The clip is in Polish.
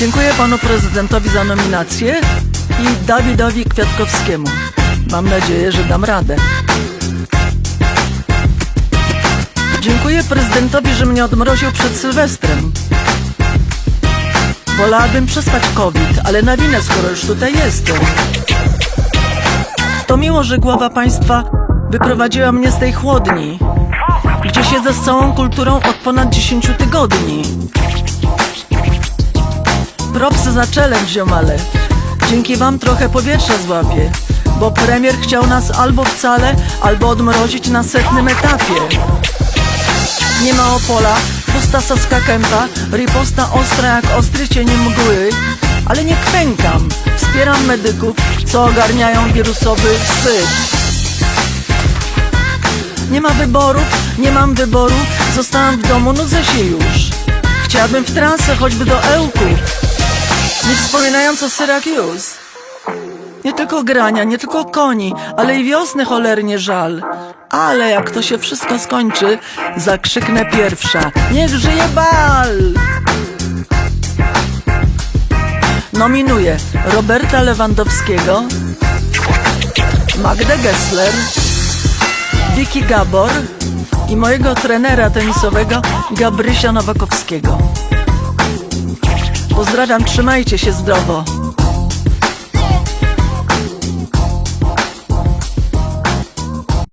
Dziękuję panu prezydentowi za nominację i Dawidowi Kwiatkowskiemu. Mam nadzieję, że dam radę. Dziękuję prezydentowi, że mnie odmroził przed Sylwestrem. Wolałabym przespać COVID, ale nawinę, skoro już tutaj jestem. To miło, że głowa państwa wyprowadziła mnie z tej chłodni, gdzie siedzę z całą kulturą od ponad 10 tygodni. Propsy za challenge, ziomale. Dzięki wam trochę powietrza złapię, bo premier chciał nas albo wcale, albo odmrozić na setnym etapie. Nie ma Opola, pusta Saska Kępa, riposta ostra jak ostry cień mgły, ale nie kwękam, wspieram medyków, co ogarniają wirusowy syf. Nie ma wyborów, nie mam wyboru, zostałam w domu, nudzę się już. Chciałabym w trasę, choćby do Ełku, nie wspominając o Syracuse. Nie tylko grania, nie tylko koni, ale i wiosny cholernie żal. Ale jak to się wszystko skończy, zakrzyknę pierwsza. Niech żyje bal! Nominuję Roberta Lewandowskiego, Magdę Gessler, Vicky Gabor i mojego trenera tenisowego Gabrysia Nowakowskiego. Pozdrawiam, trzymajcie się zdrowo.